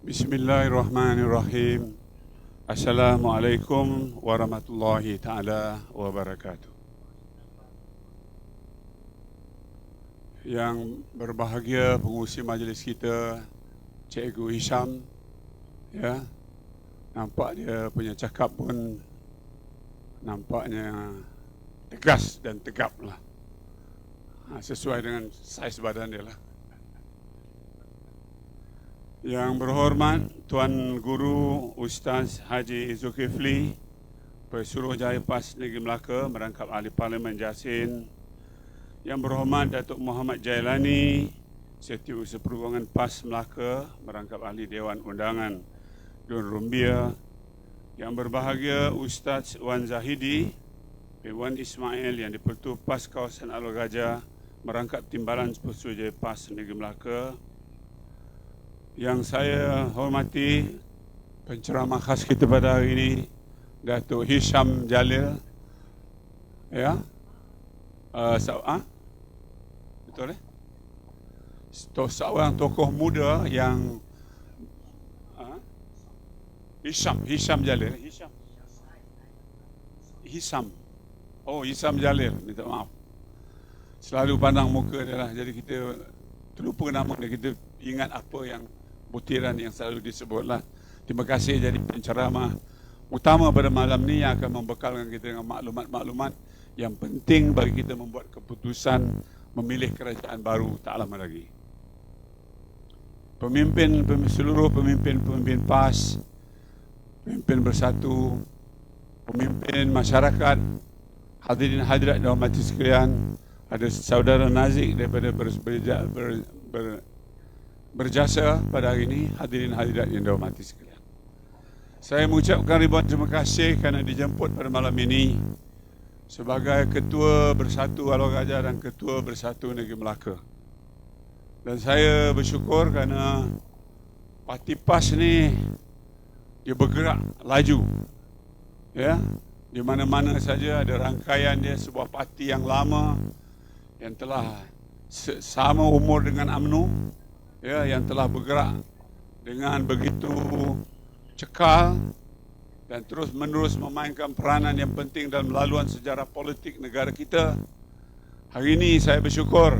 Bismillahirrahmanirrahim. Assalamualaikum warahmatullahi taala wabarakatuh. Yang berbahagia pengurusi majlis kita Cikgu Hisham ya. Nampak dia punya cakap pun nampaknya tegas dan tegap lah. Ha, sesuai dengan saiz badan dia lah. Yang berhormat Tuan Guru Ustaz Haji Zulkifli Jaya PAS Negeri Melaka merangkap ahli Parlimen Jasin. Yang berhormat Datuk Muhammad Jailani Setiausaha Perhubungan PAS Melaka merangkap ahli Dewan Undangan Dun Rumbia. Yang berbahagia Ustaz Wan Zahidi Wan Ismail yang dipertua PAS Kawasan Alor Gajah merangkap Timbalan Jaya PAS Negeri Melaka yang saya hormati penceramah khas kita pada hari ini Datuk Hisham Jalil. Ya. Uh, so, ha? betul eh? Seorang tokoh muda yang uh, Hisham Hisham Jalil. Hisham. Hisham. Oh Hisham Jalil. Minta maaf. Selalu pandang muka dia lah. Jadi kita terlupa nama dia. Kita ingat apa yang butiran yang selalu disebutlah. Terima kasih jadi penceramah utama pada malam ni yang akan membekalkan kita dengan maklumat-maklumat yang penting bagi kita membuat keputusan memilih kerajaan baru tak lama lagi. Pemimpin, seluruh pemimpin-pemimpin PAS, pemimpin bersatu, pemimpin masyarakat, hadirin hadirat dan mati sekalian, ada saudara Nazik daripada ber, ber, ber, ber, berjasa pada hari ini hadirin hadirat yang dihormati sekalian. Saya mengucapkan ribuan terima kasih kerana dijemput pada malam ini sebagai ketua bersatu Alor Gajah dan ketua bersatu Negeri Melaka. Dan saya bersyukur kerana parti PAS ni dia bergerak laju. Ya, di mana-mana saja ada rangkaian dia sebuah parti yang lama yang telah sama umur dengan AMNO ya yang telah bergerak dengan begitu cekal dan terus menerus memainkan peranan yang penting dalam laluan sejarah politik negara kita. Hari ini saya bersyukur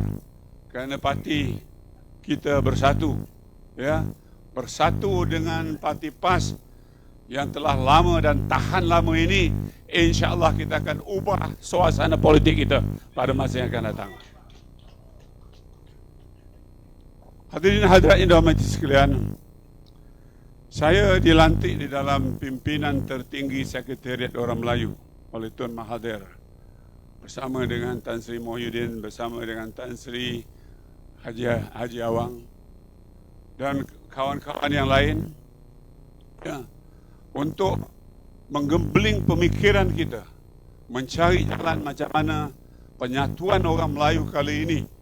kerana parti kita bersatu ya bersatu dengan parti PAS yang telah lama dan tahan lama ini insya-Allah kita akan ubah suasana politik kita pada masa yang akan datang. Hadirin hadirat yang dirahmati sekalian. Saya dilantik di dalam pimpinan tertinggi Sekretariat Orang Melayu oleh Tuan Mahathir bersama dengan Tan Sri Mohyuddin bersama dengan Tan Sri Haji Haji Awang dan kawan-kawan yang lain ya, untuk menggembling pemikiran kita mencari jalan macam mana penyatuan orang Melayu kali ini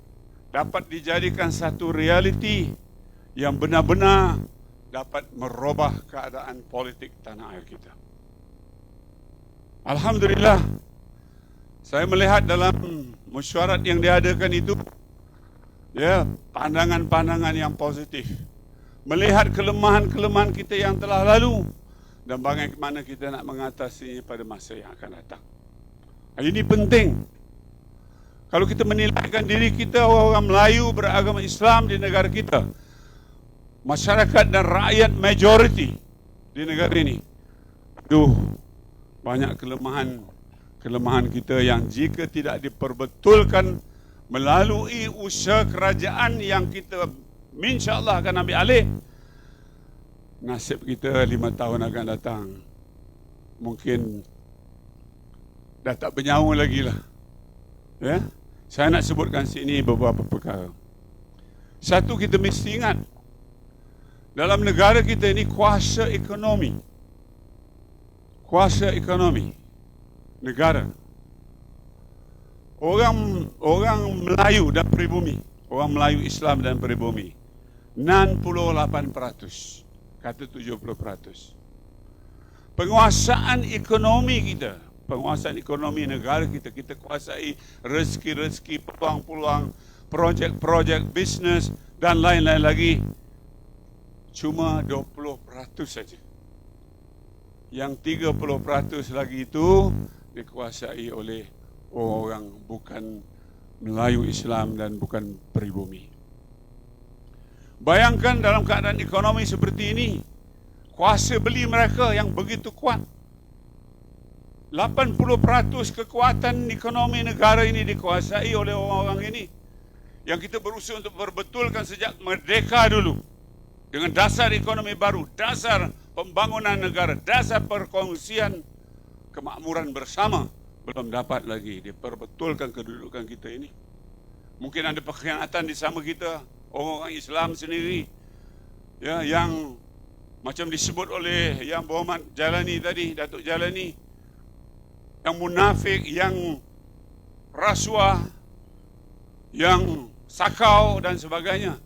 dapat dijadikan satu realiti yang benar-benar dapat merubah keadaan politik tanah air kita. Alhamdulillah, saya melihat dalam mesyuarat yang diadakan itu, ya pandangan-pandangan yang positif, melihat kelemahan-kelemahan kita yang telah lalu dan bagaimana kita nak mengatasinya pada masa yang akan datang. Ini penting kalau kita menilaikan diri kita orang-orang Melayu beragama Islam di negara kita, masyarakat dan rakyat majoriti di negara ini, aduh, banyak kelemahan kelemahan kita yang jika tidak diperbetulkan melalui usaha kerajaan yang kita insyaAllah akan ambil alih, nasib kita lima tahun akan datang. Mungkin dah tak bernyawa lagi lah. Ya? Saya nak sebutkan sini beberapa perkara. Satu kita mesti ingat dalam negara kita ini kuasa ekonomi. Kuasa ekonomi negara. Orang orang Melayu dan pribumi, orang Melayu Islam dan pribumi 68% kata 70%. Penguasaan ekonomi kita penguasaan ekonomi negara kita kita kuasai rezeki-rezeki peluang-peluang projek-projek bisnes dan lain-lain lagi cuma 20% saja. Yang 30% lagi itu dikuasai oleh orang bukan Melayu Islam dan bukan pribumi. Bayangkan dalam keadaan ekonomi seperti ini, kuasa beli mereka yang begitu kuat. 80% kekuatan ekonomi negara ini dikuasai oleh orang-orang ini. Yang kita berusaha untuk berbetulkan sejak merdeka dulu. Dengan dasar ekonomi baru, dasar pembangunan negara, dasar perkongsian kemakmuran bersama belum dapat lagi diperbetulkan kedudukan kita ini. Mungkin ada pengkhianatan di sama kita, orang-orang Islam sendiri ya yang macam disebut oleh yang Muhammad Jalani tadi Datuk Jalani yang munafik yang rasuah yang sakau dan sebagainya.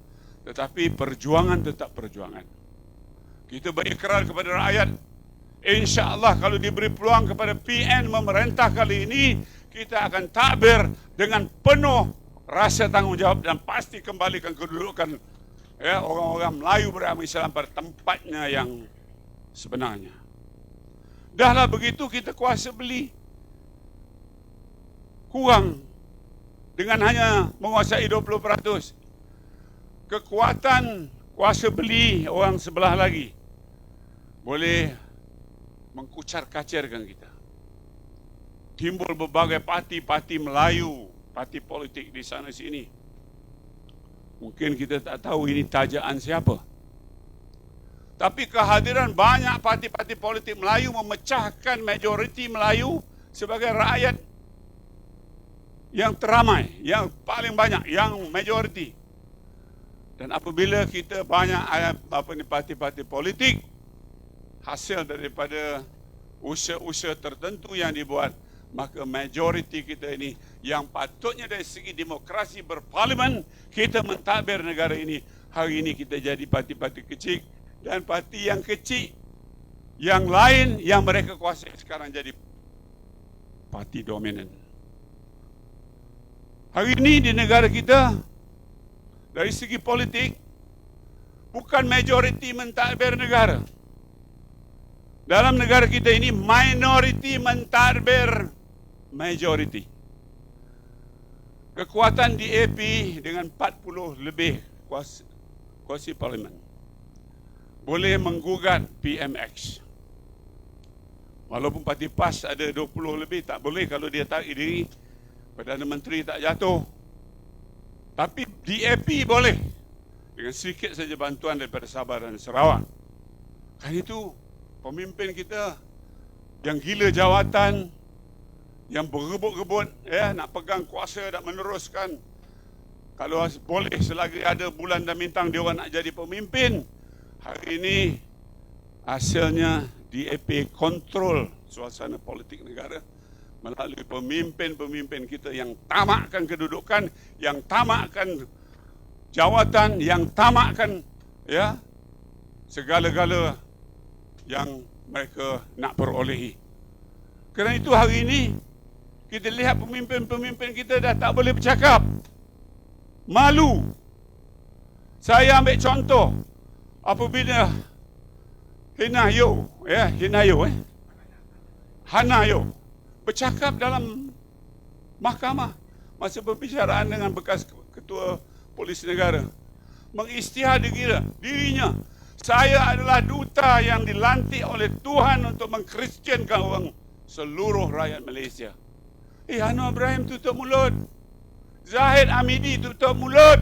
Tetapi perjuangan tetap perjuangan. Kita berikrar kepada rakyat. insya-Allah kalau diberi peluang kepada PN memerintah kali ini kita akan takbir dengan penuh rasa tanggungjawab dan pasti kembalikan kedudukan ya orang-orang Melayu beragama Islam pada tempatnya yang sebenarnya. Dahlah begitu kita kuasa beli kurang dengan hanya menguasai 20%. Kekuatan kuasa beli orang sebelah lagi boleh mengkucar kacirkan kita. Timbul berbagai parti-parti Melayu parti politik di sana sini. Mungkin kita tak tahu ini tajaan siapa. Tapi kehadiran banyak parti-parti politik Melayu memecahkan majoriti Melayu sebagai rakyat yang teramai, yang paling banyak, yang majoriti. Dan apabila kita banyak apa ni parti-parti politik hasil daripada usaha-usaha tertentu yang dibuat maka majoriti kita ini yang patutnya dari segi demokrasi berparlimen kita mentadbir negara ini. Hari ini kita jadi parti-parti kecil dan parti yang kecil. Yang lain yang mereka kuasai sekarang jadi parti dominan hari ini di negara kita dari segi politik bukan majoriti mentadbir negara dalam negara kita ini minoriti mentadbir majority. Kekuatan DAP dengan 40 lebih kuasa, kuasa parlimen boleh menggugat PMX. Walaupun parti PAS ada 20 lebih tak boleh kalau dia tarik diri Perdana Menteri tak jatuh. Tapi DAP boleh dengan sedikit saja bantuan daripada Sabah dan Sarawak. Kan itu pemimpin kita yang gila jawatan yang berebut-rebut ya nak pegang kuasa nak meneruskan kalau boleh selagi ada bulan dan bintang dia orang nak jadi pemimpin hari ini hasilnya DAP kontrol suasana politik negara melalui pemimpin-pemimpin kita yang tamakkan kedudukan yang tamakkan jawatan yang tamakkan ya segala-gala yang mereka nak perolehi kerana itu hari ini kita lihat pemimpin-pemimpin kita dah tak boleh bercakap. Malu. Saya ambil contoh. Apabila Hina Yo, ya, Hina Yo, eh. Hana Yo bercakap dalam mahkamah masa perbicaraan dengan bekas ketua polis negara mengisytihar dirinya, dirinya saya adalah duta yang dilantik oleh Tuhan untuk mengkristiankan orang seluruh rakyat Malaysia. Eh, Anwar Ibrahim tutup mulut. Zahid Amidi tutup mulut.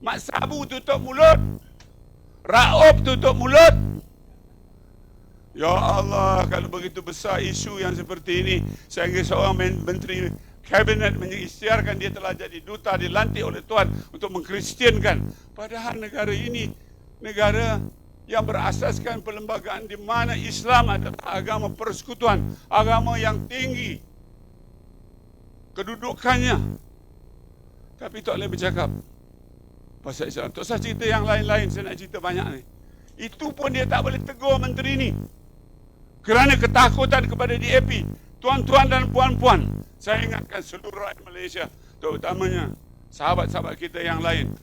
Mak Sabu tutup mulut. Raub tutup mulut. Ya Allah, kalau begitu besar isu yang seperti ini, sehingga seorang menteri kabinet mengisytiharkan dia telah jadi duta dilantik oleh Tuhan untuk mengkristiankan. Padahal negara ini negara yang berasaskan perlembagaan di mana Islam adalah agama persekutuan, agama yang tinggi, kedudukannya. Tapi tak boleh bercakap pasal Islam. Tak usah cerita yang lain-lain, saya nak cerita banyak ni. Itu pun dia tak boleh tegur menteri ni. Kerana ketakutan kepada DAP. Tuan-tuan dan puan-puan, saya ingatkan seluruh rakyat Malaysia, terutamanya sahabat-sahabat kita yang lain,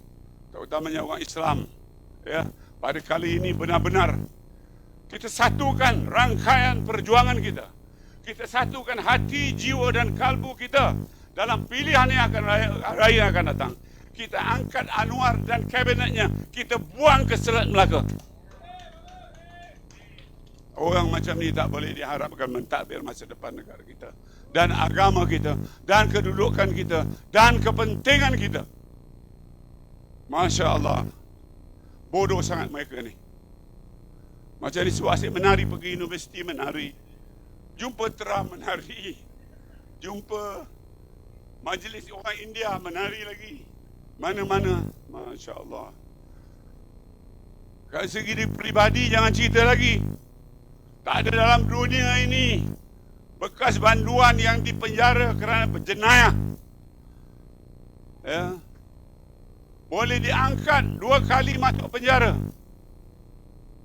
terutamanya orang Islam, ya, pada kali ini benar-benar kita satukan rangkaian perjuangan kita. Kita satukan hati, jiwa dan kalbu kita dalam pilihan yang akan raya, raya akan datang. Kita angkat Anwar dan kabinetnya. Kita buang ke Selat Melaka. Orang macam ni tak boleh diharapkan mentadbir masa depan negara kita. Dan agama kita. Dan kedudukan kita. Dan kepentingan kita. Masya Allah. Bodoh sangat mereka ni. Macam ni asyik menari pergi universiti menari. Jumpa Trump menari. Jumpa majlis orang India menari lagi. Mana-mana. Masya Allah. Kat segi pribadi jangan cerita lagi. Tak ada dalam dunia ini bekas banduan yang dipenjara kerana jenayah. Ya. Boleh diangkat dua kali masuk penjara.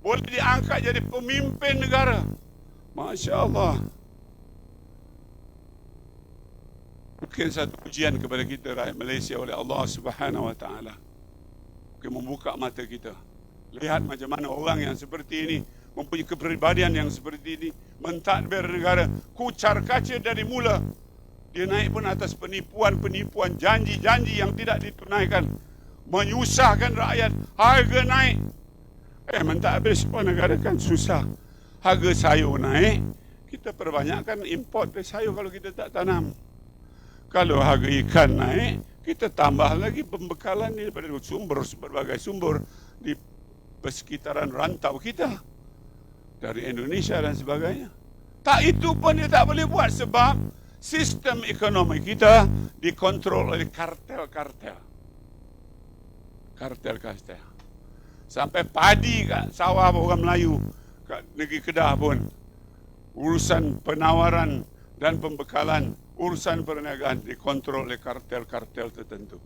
Boleh diangkat jadi pemimpin negara. Masya Allah. Mungkin satu ujian kepada kita rakyat Malaysia oleh Allah Subhanahu Wa Taala. Mungkin membuka mata kita. Lihat macam mana orang yang seperti ini mempunyai kepribadian yang seperti ini mentadbir negara kucar kaca dari mula. Dia naik pun atas penipuan-penipuan janji-janji yang tidak ditunaikan. Menyusahkan rakyat harga naik. Eh mentadbir sebuah negara kan susah. Harga sayur naik kita perbanyakkan import dari sayur kalau kita tak tanam. Kalau harga ikan naik kita tambah lagi pembekalan daripada sumber berbagai sumber di persekitaran rantau kita dari Indonesia dan sebagainya. Tak itu pun dia tak boleh buat sebab sistem ekonomi kita dikontrol oleh kartel-kartel. Kartel-kartel. Sampai padi kat sawah orang Melayu kat negeri Kedah pun urusan penawaran dan pembekalan urusan perniagaan dikontrol oleh kartel-kartel tertentu.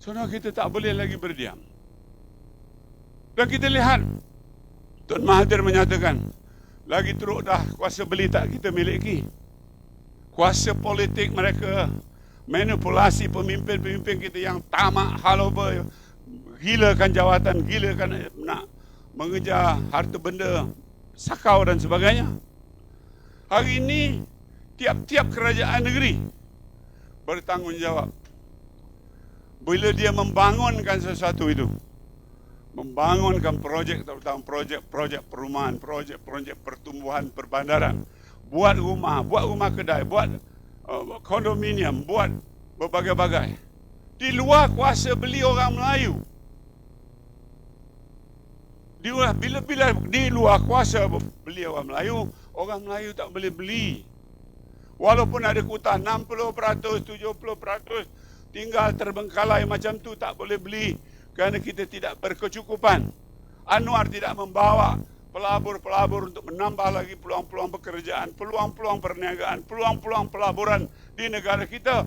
So, kita tak boleh lagi berdiam. Dan kita lihat Tuan Mahathir menyatakan, lagi teruk dah kuasa beli tak kita miliki. Kuasa politik mereka, manipulasi pemimpin-pemimpin kita yang tamak haloba, gilakan jawatan, gilakan nak mengejar harta benda, sakau dan sebagainya. Hari ini, tiap-tiap kerajaan negeri bertanggungjawab. Bila dia membangunkan sesuatu itu, membangunkan projek terutama projek-projek perumahan, projek-projek pertumbuhan perbandaran, buat rumah, buat rumah kedai, buat uh, kondominium, buat berbagai-bagai. Di luar kuasa beli orang Melayu. Di luar, bila-bila di luar kuasa beli orang Melayu, orang Melayu tak boleh beli. Walaupun ada kutah 60%, 70%, tinggal terbengkalai macam tu tak boleh beli kerana kita tidak berkecukupan. Anwar tidak membawa pelabur-pelabur untuk menambah lagi peluang-peluang pekerjaan, peluang-peluang perniagaan, peluang-peluang pelaburan di negara kita.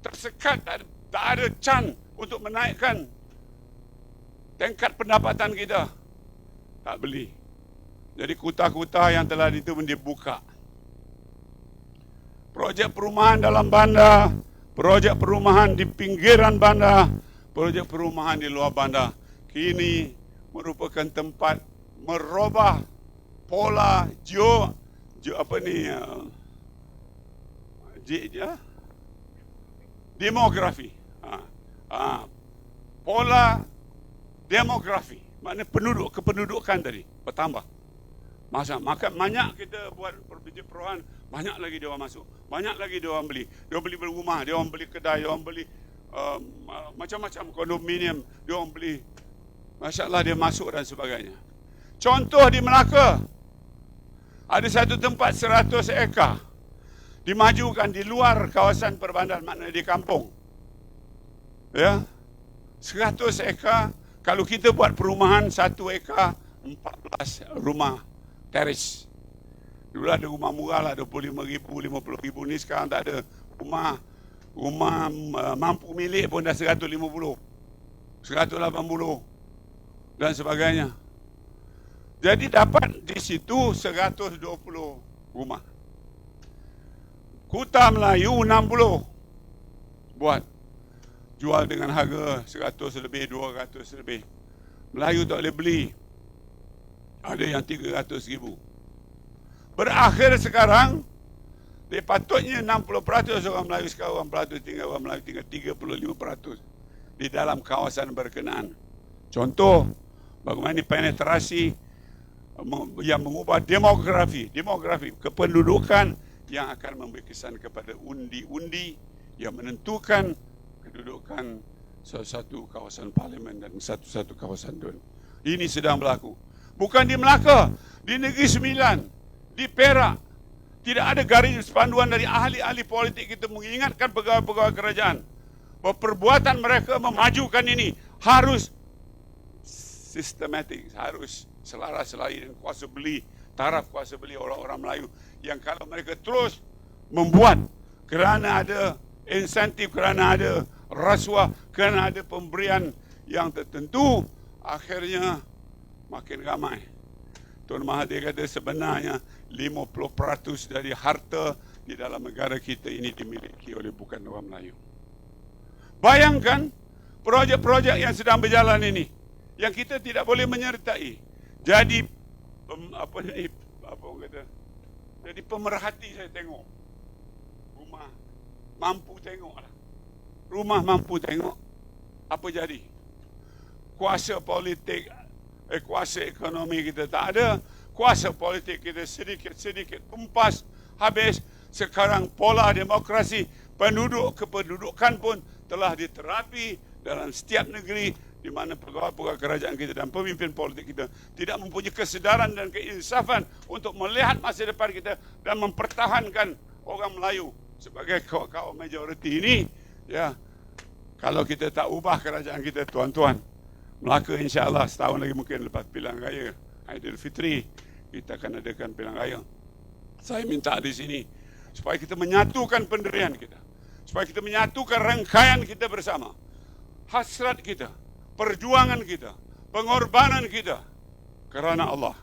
Tersekat, tak ada can untuk menaikkan tingkat pendapatan kita. Tak beli. Jadi kuta-kuta yang telah itu dibuka. Projek perumahan dalam bandar, projek perumahan di pinggiran bandar, projek perumahan di luar bandar kini merupakan tempat merubah pola geo, geo apa ni uh, uh, demografi. Uh, uh, pola demografi maknanya penduduk kependudukan tadi bertambah. Masa maka banyak kita buat perbiji perumahan banyak lagi dia orang masuk banyak lagi dia orang beli. Dia orang beli rumah dia orang beli kedai dia orang beli Um, macam-macam kondominium dia orang beli. Masya-Allah dia masuk dan sebagainya. Contoh di Melaka. Ada satu tempat 100 ekar dimajukan di luar kawasan perbandaran maknanya di kampung. Ya. 100 ekar kalau kita buat perumahan 1 ekar 14 rumah teris. Dulu ada rumah murah lah 25 ribu, 50 ribu ni sekarang tak ada rumah rumah uh, mampu milik pun dah 150 180 dan sebagainya. Jadi dapat di situ 120 rumah. Kuta Melayu 60 buat. Jual dengan harga 100 lebih 200 lebih. Melayu tak boleh beli. Ada yang 300 ribu. Berakhir sekarang, dia patutnya 60% orang Melayu sekarang, orang Melayu tinggal, orang Melayu tinggal 35% di dalam kawasan berkenaan. Contoh, bagaimana penetrasi yang mengubah demografi, demografi kependudukan yang akan memberi kesan kepada undi-undi yang menentukan kedudukan salah satu kawasan parlimen dan satu-satu kawasan dun. Ini sedang berlaku. Bukan di Melaka, di Negeri Sembilan, di Perak. Tidak ada garis panduan dari ahli-ahli politik kita mengingatkan pegawai-pegawai kerajaan bahawa perbuatan mereka memajukan ini harus sistematik, harus selaras selain dengan kuasa beli, taraf kuasa beli orang-orang Melayu yang kalau mereka terus membuat kerana ada insentif, kerana ada rasuah, kerana ada pemberian yang tertentu, akhirnya makin ramai. Tuan Mahathir kata sebenarnya 50% dari harta di dalam negara kita ini dimiliki oleh bukan orang Melayu. Bayangkan projek-projek yang sedang berjalan ini yang kita tidak boleh menyertai. Jadi apa ni apa orang kata? Jadi pemerhati saya tengok rumah mampu tengoklah rumah mampu tengok apa jadi kuasa politik eh, kuasa ekonomi kita tak ada kuasa politik kita sedikit-sedikit tumpas habis. Sekarang pola demokrasi penduduk kependudukan pun telah diterapi dalam setiap negeri di mana pegawai-pegawai kerajaan kita dan pemimpin politik kita tidak mempunyai kesedaran dan keinsafan untuk melihat masa depan kita dan mempertahankan orang Melayu sebagai kaum majoriti ini. Ya, kalau kita tak ubah kerajaan kita, tuan-tuan, Melaka insya-Allah setahun lagi mungkin lepas pilihan raya Aidilfitri kita akan adakan pilihan raya. Saya minta di sini supaya kita menyatukan pendirian kita. Supaya kita menyatukan rangkaian kita bersama. Hasrat kita, perjuangan kita, pengorbanan kita kerana Allah.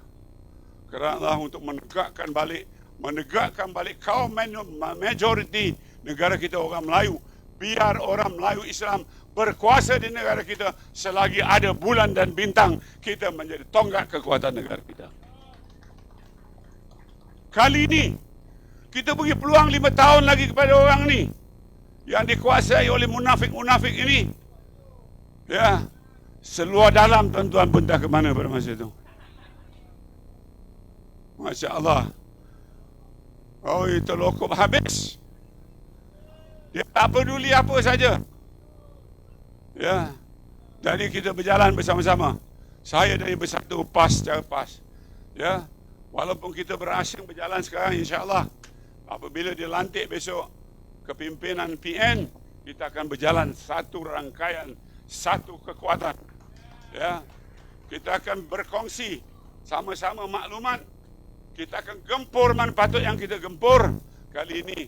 Kerana Allah untuk menegakkan balik menegakkan balik kaum majoriti negara kita orang Melayu biar orang Melayu Islam berkuasa di negara kita selagi ada bulan dan bintang kita menjadi tonggak kekuatan negara kita. Kali ini kita bagi peluang lima tahun lagi kepada orang ni yang dikuasai oleh munafik-munafik ini. Ya, seluar dalam tuan-tuan pun tak ke mana pada masa itu. Masya Allah. Oh, itu lokup habis. Dia tak peduli apa saja. Ya. Jadi kita berjalan bersama-sama. Saya dari bersatu pas secara pas. Ya. Walaupun kita berasing berjalan sekarang insya-Allah apabila dilantik besok kepimpinan PN kita akan berjalan satu rangkaian satu kekuatan. Ya. Kita akan berkongsi sama-sama maklumat. Kita akan gempur mana patut yang kita gempur. Kali ini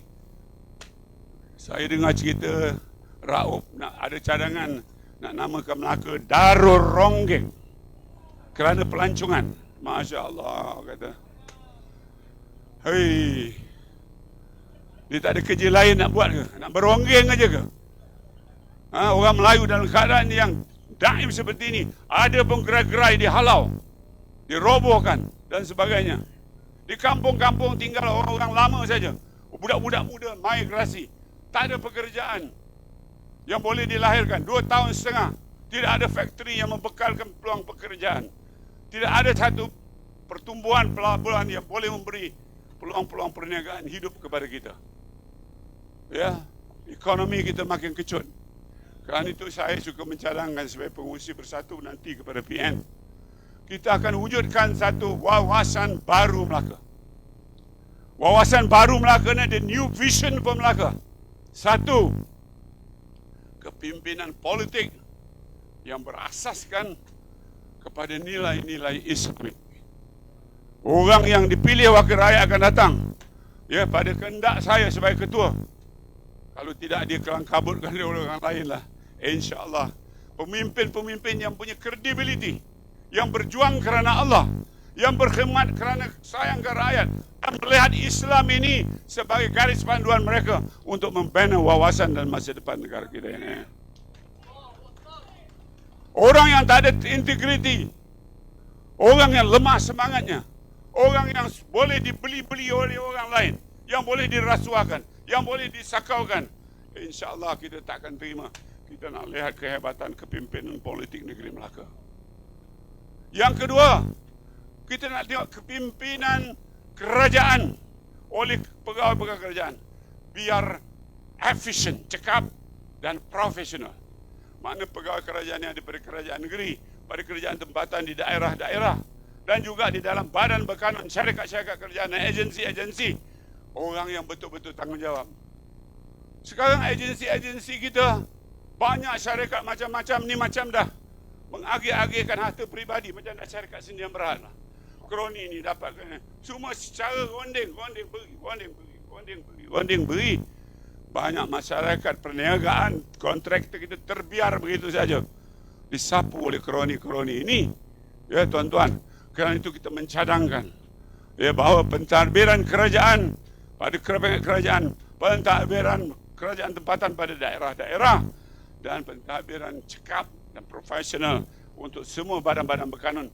saya dengar cerita Raub nak ada cadangan nak namakan Melaka Darul Ronggeng kerana pelancongan. Masya Allah kata. Hei, dia tak ada kerja lain nak buat ke? Nak beronggeng aja ke? Ha, orang Melayu dalam keadaan yang daim seperti ini, ada pun gerai-gerai dihalau, dirobohkan dan sebagainya. Di kampung-kampung tinggal orang-orang lama saja. Budak-budak muda migrasi tak ada pekerjaan yang boleh dilahirkan. Dua tahun setengah. Tidak ada factory yang membekalkan peluang pekerjaan. Tidak ada satu pertumbuhan pelabuhan yang boleh memberi peluang-peluang perniagaan hidup kepada kita. Ya ekonomi kita makin kecut kerana itu saya suka mencadangkan sebagai pengurusi bersatu nanti kepada PN kita akan wujudkan satu wawasan baru Melaka. Wawasan baru Melaka ni the new vision for Melaka. Satu, kepimpinan politik yang berasaskan kepada nilai-nilai Islam. Orang yang dipilih wakil rakyat akan datang ya pada kehendak saya sebagai ketua. Kalau tidak dia kelang kabutkan oleh orang lain lah. InsyaAllah pemimpin-pemimpin yang punya kredibiliti yang berjuang kerana Allah yang berkhidmat kerana sayang ke rakyat dan melihat Islam ini sebagai garis panduan mereka untuk membina wawasan dan masa depan negara kita ini. Orang yang tak ada integriti. Orang yang lemah semangatnya. Orang yang boleh dibeli-beli oleh orang lain. Yang boleh dirasuahkan. Yang boleh disakaukan. InsyaAllah kita tak akan terima. Kita nak lihat kehebatan kepimpinan politik negeri Melaka. Yang kedua, kita nak tengok kepimpinan kerajaan oleh pegawai-pegawai kerajaan. Biar efisien, cekap dan profesional. Mana pegawai kerajaan yang daripada kerajaan negeri, pada kerajaan tempatan di daerah-daerah dan juga di dalam badan berkanun syarikat-syarikat kerajaan dan agensi-agensi orang yang betul-betul tanggungjawab. Sekarang agensi-agensi kita banyak syarikat macam-macam ni macam dah mengagih-agihkan harta peribadi macam nak syarikat sendiri yang berhad lah. Kroni ni dapat kena. Semua secara ronding, ronding beri, ronding beri, ronding beri, ronding beri. Banyak masyarakat perniagaan kontraktor kita terbiar begitu saja. Disapu oleh kroni-kroni ini. Ya tuan-tuan. Kerana itu kita mencadangkan. Ya bahawa pentadbiran kerajaan pada kerajaan pentadbiran kerajaan tempatan pada daerah-daerah dan pentadbiran cekap dan profesional untuk semua badan-badan berkanun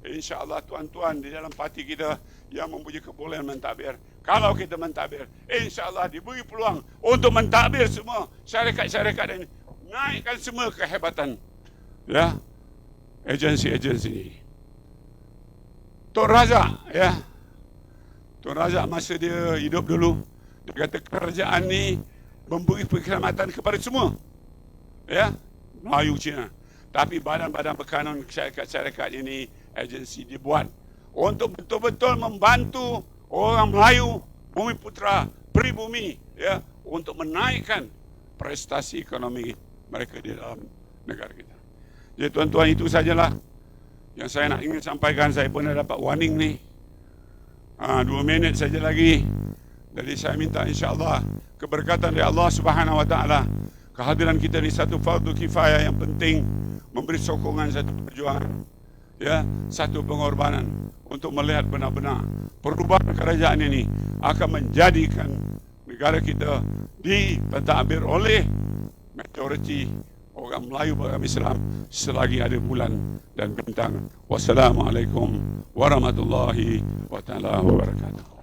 InsyaAllah tuan-tuan di dalam parti kita yang mempunyai kebolehan mentadbir. Kalau kita mentadbir, insyaAllah diberi peluang untuk mentadbir semua syarikat-syarikat ini. Naikkan semua kehebatan. Ya, agensi-agensi ini. Tok Razak, ya. Tok Razak masa dia hidup dulu, dia kata kerajaan ini memberi keselamatan kepada semua. Ya, Melayu Cina. Tapi badan-badan berkanun syarikat-syarikat ini agensi dibuat untuk betul-betul membantu orang Melayu, bumi putra, pribumi ya untuk menaikkan prestasi ekonomi mereka di dalam negara kita. Jadi tuan-tuan itu sajalah yang saya nak ingin sampaikan. Saya pun dah dapat warning ni. Ha, dua minit saja lagi. Jadi saya minta insya-Allah keberkatan dari Allah Subhanahu Wa Taala. Kehadiran kita ni satu fardu kifayah yang penting memberi sokongan satu perjuangan ya satu pengorbanan untuk melihat benar-benar perubahan kerajaan ini akan menjadikan negara kita dipentadbir oleh majoriti orang Melayu beragama Islam selagi ada bulan dan bintang. Wassalamualaikum warahmatullahi wabarakatuh.